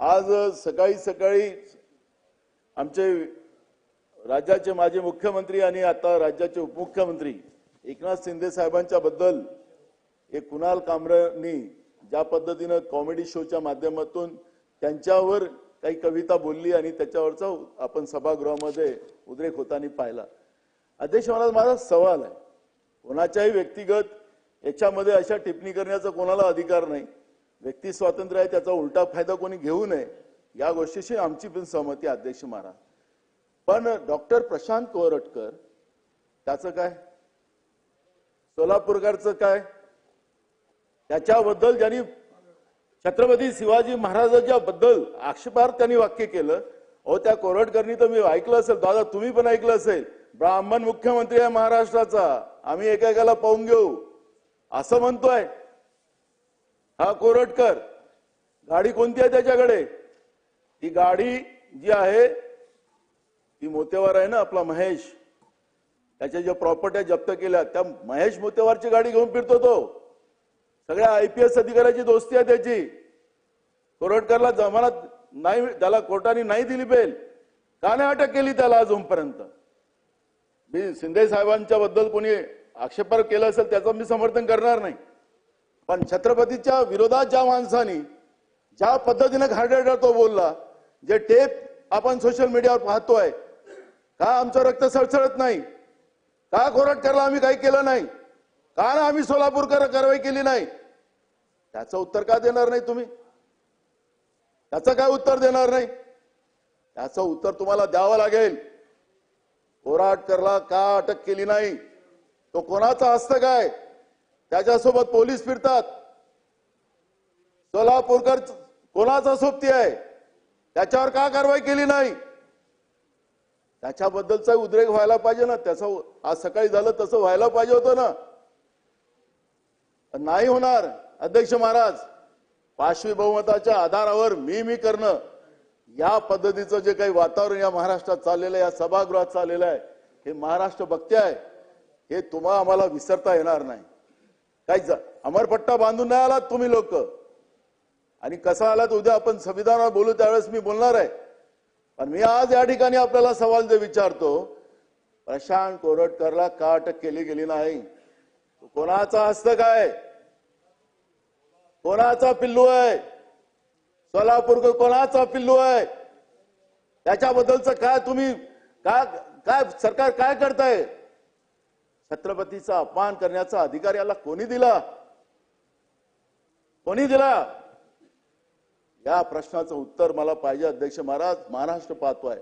आज सकाळी सकाळी आमचे राज्याचे माजी मुख्यमंत्री आणि आता राज्याचे उपमुख्यमंत्री एकनाथ शिंदे साहेबांच्या बद्दल एक कुणाल कामरेनी ज्या पद्धतीनं कॉमेडी शोच्या माध्यमातून त्यांच्यावर काही कविता बोलली आणि त्याच्यावरचा आपण सभागृहामध्ये उद्रेक होताना पाहिला. अध्यक्ष मला माझा सवाल आहे कोणाच्याही व्यक्तिगत याच्यामध्ये अशा टिप्पणी करण्याचा कोणाला अधिकार नाही. व्यक्ती स्वातंत्र्य आहे त्याचा उलटा फायदा कोणी घेऊ नये या गोष्टीशी आमची पण सहमती अध्यक्ष महाराज. पण डॉक्टर प्रशांत कोरटकर त्याचं काय? सोलापूरकरचं काय? त्याच्याबद्दल ज्यांनी छत्रपती शिवाजी महाराजांच्या बद्दल आक्षेपार्ह त्यांनी वाक्य केलं अहो त्या कोरटकरनी तर मी ऐकलं असेल दादा तुम्ही पण ऐकलं असेल ब्राह्मण मुख्यमंत्री आहे महाराष्ट्राचा आम्ही एकेकाला पाहून घेऊ. असं म्हणतोय. हा कोरटकर. गाडी कोणती आहे त्याच्याकडे? ती गाडी जी आहे ती मोतेवार आहे ना आपला महेश. त्याच्या ज्या प्रॉपर्ट्या जप्त केल्या त्या महेश मोतेवारची गाडी घेऊन फिरतो तो. सगळ्या आयपीएस अधिकाऱ्याची दोस्ती आहे त्याची. कोरटकरला जमानत नाही त्याला कोर्टाने नाही दिली बेल का नाही अटक केली त्याला अजूनपर्यंत. मी शिंदे साहेबांच्या बद्दल कोणी आक्षेपार केलं असेल त्याचं मी समर्थन करणार नाही. पण छत्रपतीच्या विरोधात ज्या माणसानी ज्या पद्धतीनं घाडर तो बोलला जे टेप आपण सोशल मीडियावर पाहतोय का आमचं रक्त सळसळत नाही? का कोरटकरला आम्ही काही केलं नाही? का ना आम्ही सोलापूरकर कारवाई केली नाही? त्याचं उत्तर का देणार नाही तुम्ही? त्याचं काय उत्तर देणार नाही? त्याचं उत्तर तुम्हाला द्यावं लागेल. कोराटकरला का अटक केली नाही? तो कोणाचा असतं काय त्याच्यासोबत पोलीस फिरतात. सोलापूरकर कोणाचा सोबती आहे? त्याच्यावर का कारवाई केली नाही? त्याच्याबद्दलचा उद्रेक व्हायला पाहिजे ना. त्याचं आज सकाळी झालं तसं व्हायला पाहिजे होतं ना. नाही होणार अध्यक्ष महाराज. पाचवी बहुमताच्या आधारावर मी मी करणं या पद्धतीचं जे काही वातावरण या महाराष्ट्रात चाललेलं आहे या सभागृहात चाललेलं आहे हे महाराष्ट्र बघते आहे हे तुम्हा आम्हाला विसरता येणार नाही. काहीच अमरपट्टा बांधून नाही आलात तुम्ही लोक. आणि कसा आलात उद्या आपण संविधानावर बोलू त्यावेळेस मी बोलणार आहे. पण मी आज या ठिकाणी आपल्याला सवाल जे विचारतो प्रशांत कोरटकरला का अटक केली गेली नाही? कोणाचा हस्तक आहे कोणाचा पिल्लू आहे? सोलापूर कोणाचा पिल्लू आहे? त्याच्याबद्दलच काय तुम्ही काय काय सरकार काय करताय? छत्रपतीचा अपमान करण्याचा अधिकार याला कोणी दिला? कोणी दिला? या प्रश्नाचं उत्तर मला पाहिजे अध्यक्ष महाराज. महाराष्ट्र पाहतोय.